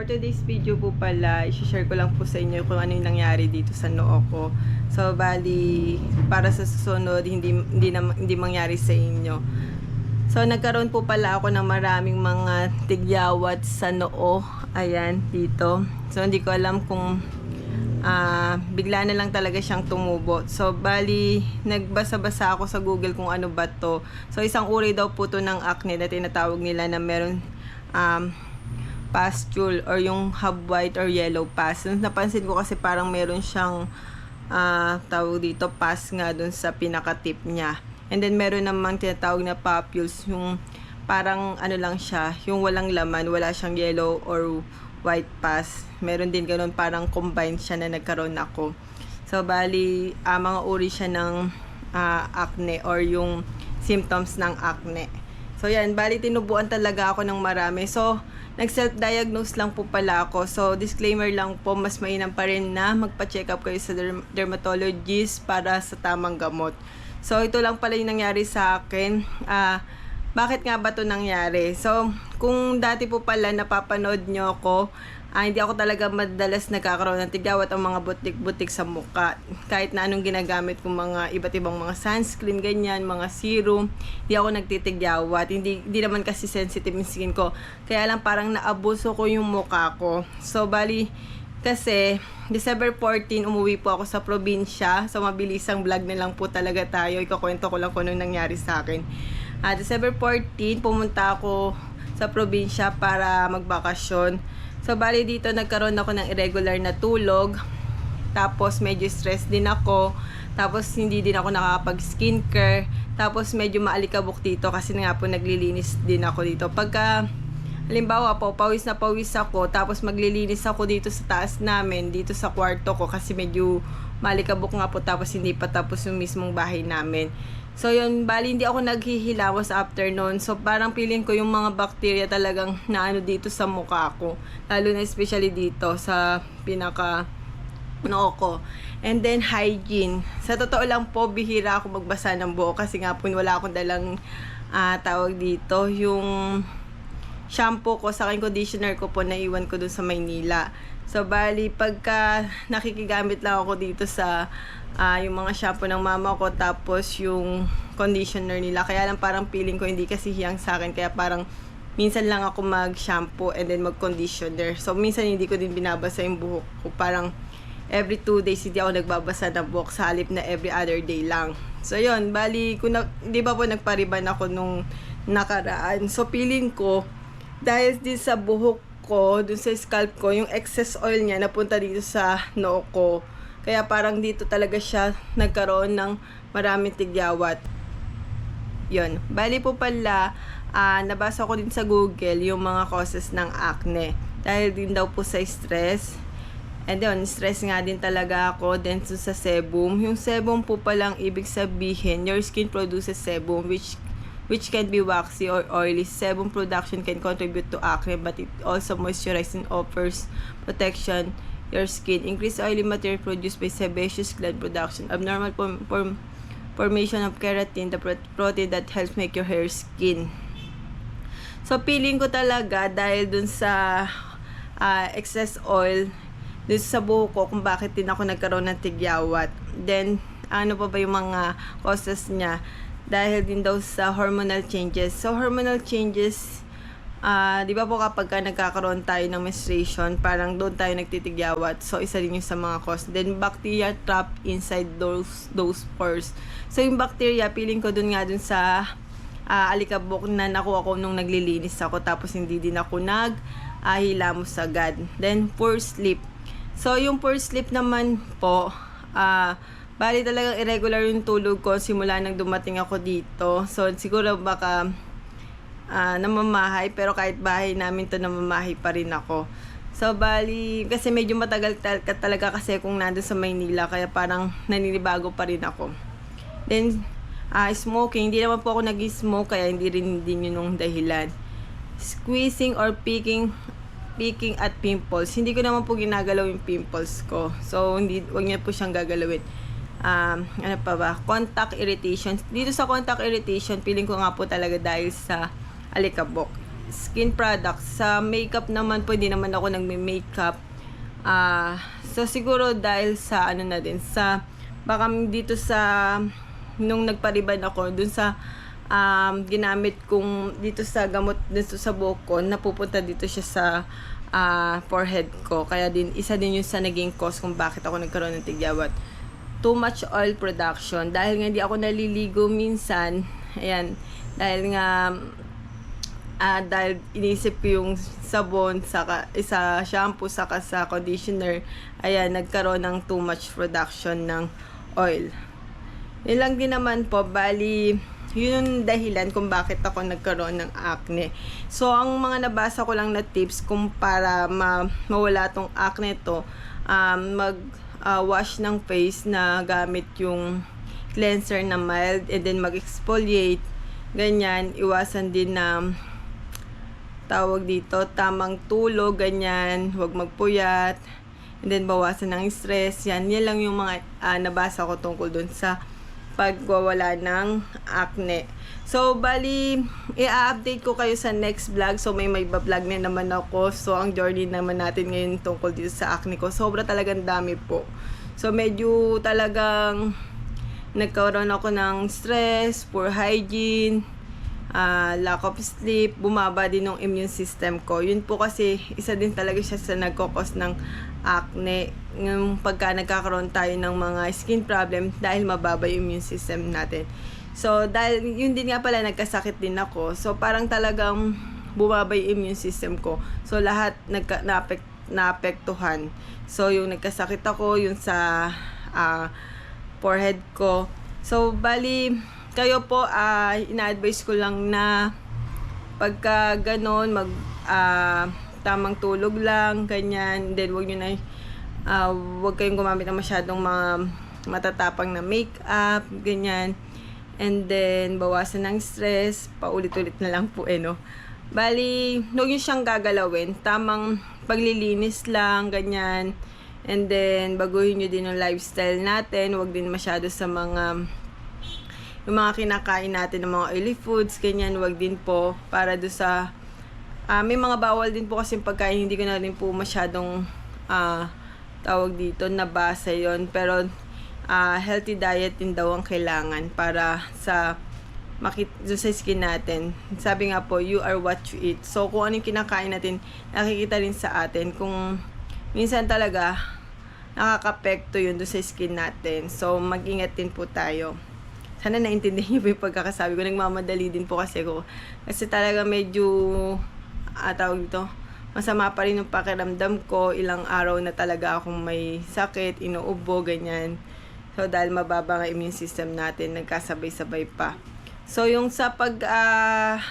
for today's video po pala, i-share ko lang po sa inyo kung ano yung nangyari dito sa noo ko. So, bali, para sa susunod, hindi, hindi, na, hindi mangyari sa inyo. So, nagkaroon po pala ako ng maraming mga tigyawat sa noo. Ayan, dito. So, hindi ko alam kung ah bigla na lang talaga siyang tumubo. So, bali, nagbasa-basa ako sa Google kung ano ba to. So, isang uri daw po to ng acne na tinatawag nila na meron um, pustule or yung hub white or yellow pus. Napansin ko kasi parang meron siyang ah tawag dito pus nga dun sa pinaka-tip niya. And then meron namang tinatawag na papules yung parang ano lang siya, yung walang laman, wala siyang yellow or white pus. Meron din ganun parang combined siya na nagkaroon ako. So bali ah, mga uri siya ng ah, acne or yung symptoms ng acne. So yan, bali tinubuan talaga ako ng marami. So, nag-self-diagnose lang po pala ako. So, disclaimer lang po, mas mainam pa rin na magpa-check up kayo sa derm- dermatologist para sa tamang gamot. So, ito lang pala yung nangyari sa akin. Ah, bakit nga ba to nangyari? So, kung dati po pala napapanood nyo ako, ah, hindi ako talaga madalas nagkakaroon ng tigyawat ang mga butik-butik sa muka. Kahit na anong ginagamit kong mga iba't ibang mga sunscreen, ganyan, mga serum, hindi ako nagtitigyawat. Hindi, hindi naman kasi sensitive yung skin ko. Kaya lang parang naabuso ko yung muka ko. So, bali, kasi December 14 umuwi po ako sa probinsya. So mabilisang vlog na lang po talaga tayo. Ikakwento ko lang kung anong nangyari sa akin. Ah, December 14 pumunta ako sa probinsya para magbakasyon. So bali dito nagkaroon ako ng irregular na tulog. Tapos medyo stress din ako. Tapos hindi din ako nakakapag skincare. Tapos medyo maalikabok dito kasi nga po naglilinis din ako dito. Pagka Halimbawa po, pawis na pawis ako, tapos maglilinis ako dito sa taas namin, dito sa kwarto ko, kasi medyo malikabok nga po, tapos hindi pa tapos yung mismong bahay namin. So yun, bali hindi ako naghihilamos after noon. So parang feeling ko yung mga bacteria talagang naano dito sa mukha ko. Lalo na especially dito sa pinaka noo ko. And then hygiene. Sa totoo lang po, bihira ako magbasa ng buo kasi nga po wala akong dalang ah, tawag dito, yung shampoo ko sa aking conditioner ko po naiwan ko dun sa Maynila. So bali pagka nakikigamit lang ako dito sa ah, yung mga shampoo ng mama ko tapos yung conditioner nila. Kaya lang parang feeling ko hindi kasi hiyang sa akin kaya parang minsan lang ako mag-shampoo and then mag-conditioner. So minsan hindi ko din binabasa yung buhok ko. Parang every two days hindi ako nagbabasa ng buhok sa halip na every other day lang. So yun, bali, kung na, di ba po nagpariban ako nung nakaraan. So feeling ko, dahil din sa buhok ko, dun sa scalp ko, yung excess oil niya napunta dito sa noo ko. Kaya parang dito talaga siya nagkaroon ng maraming tigyawat. Yun. Bali po pala, ah, nabasa ko din sa Google yung mga causes ng acne. Dahil din daw po sa stress. And yun, stress nga din talaga ako. Then so sa sebum. Yung sebum po palang ibig sabihin, your skin produces sebum which which can be waxy or oily. Sebum production can contribute to acne but it also moisturizes and offers protection your skin. Increased oily material produced by sebaceous gland production. Abnormal form, form, formation of keratin, the pro- protein that helps make your hair skin. So, feeling ko talaga dahil dun sa ah, excess oil dun sa buhok ko kung bakit din ako nagkaroon ng tigyawat. Then, ano pa ba yung mga causes niya? Dahil din daw sa hormonal changes. So, hormonal changes, ah di ba po kapag ka nagkakaroon tayo ng menstruation, parang doon tayo nagtitigyawat. So, isa din yung sa mga cause. Then, bacteria trapped inside those those pores. So, yung bacteria, feeling ko dun nga dun sa ah, alikabok na nakuha ko nung naglilinis ako tapos hindi din ako nag ah, hilamos agad. Then poor sleep. So yung poor sleep naman po ah bali talagang irregular yung tulog ko simula nang dumating ako dito. So siguro baka ah, namamahay pero kahit bahay namin to namamahay pa rin ako. So bali kasi medyo matagal tal- talaga kasi kung nandun sa Maynila kaya parang naninibago pa rin ako. Then ah smoking, hindi naman po ako nag-smoke kaya hindi rin din yun yung dahilan. Squeezing or picking picking at pimples. Hindi ko naman po ginagalaw yung pimples ko. So, hindi, wag niya po siyang gagalawin. Um, ano pa ba? Contact irritation. Dito sa contact irritation, feeling ko nga po talaga dahil sa alikabok. skin products. Sa makeup naman po, hindi naman ako nagme-makeup. Ah, so siguro dahil sa ano na din sa baka dito sa nung nagpariban ako dun sa um, ginamit kong dito sa gamot dito sa buhok ko napupunta dito siya sa ah, forehead ko kaya din isa din yung sa naging cause kung bakit ako nagkaroon ng tigyawat too much oil production dahil nga hindi ako naliligo minsan ayan dahil nga ah dahil inisip ko yung sabon saka isa shampoo saka sa conditioner ayan nagkaroon ng too much production ng oil yun lang din naman po bali yun yung dahilan kung bakit ako nagkaroon ng acne. So, ang mga nabasa ko lang na tips kung para ma mawala tong acne to, um, mag ah, wash ng face na gamit yung cleanser na mild and then mag-exfoliate. Ganyan, iwasan din na tawag dito, tamang tulog, ganyan, huwag magpuyat, and then bawasan ng stress, yan, yan lang yung mga ah, nabasa ko tungkol dun sa pagwawala ng acne. So, bali, i-update ko kayo sa next vlog. So, may may vlog na naman ako. So, ang journey naman natin ngayon tungkol dito sa acne ko. Sobra talagang dami po. So, medyo talagang nagkaroon ako ng stress, poor hygiene, ah, lack of sleep, bumaba din ng immune system ko. Yun po kasi isa din talaga siya sa nagkokos ng acne. Yung pagka nagkakaroon tayo ng mga skin problem dahil mababa yung immune system natin. So, dahil yun din nga pala, nagkasakit din ako. So, parang talagang bumaba yung immune system ko. So, lahat nagka, naapek, naapektuhan. So, yung nagkasakit ako, yung sa ah, forehead ko. So, bali, kayo po, ah, ina-advise ko lang na pagka ganon, mag, ah, tamang tulog lang, ganyan. Then, wag nyo na, ah, wag kayong gumamit ng masyadong mga matatapang na makeup, ganyan. And then, bawasan ng stress, paulit-ulit na lang po eh, no? Bali, huwag nyo siyang gagalawin. Tamang paglilinis lang, ganyan. And then, baguhin nyo din yung lifestyle natin. Huwag din masyado sa mga yung mga kinakain natin ng mga oily foods, ganyan, wag din po para do sa ah, may mga bawal din po kasi pagkain hindi ko na rin po masyadong ah, tawag dito nabasa yon pero ah, healthy diet din daw ang kailangan para sa makit sa skin natin. Sabi nga po, you are what you eat. So, kung ano yung kinakain natin, nakikita rin sa atin. Kung minsan talaga, nakakapekto yun do sa skin natin. So, mag-ingat din po tayo sana naintindihan niyo po yung pagkakasabi ko. Nagmamadali din po kasi ko. Kasi talaga medyo, ah, tawag dito, masama pa rin yung pakiramdam ko. Ilang araw na talaga akong may sakit, inuubo, ganyan. So, dahil mababa nga immune system natin, nagkasabay-sabay pa. So, yung sa pag, ah,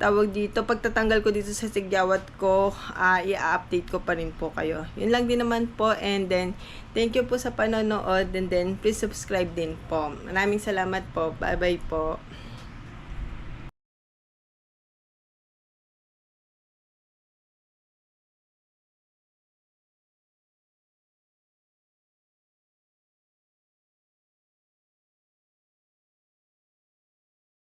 tawag dito, pagtatanggal ko dito sa sigyawat ko, ah i-update ko pa rin po kayo. Yun lang din naman po and then thank you po sa panonood and then please subscribe din po. Maraming salamat po. Bye-bye po.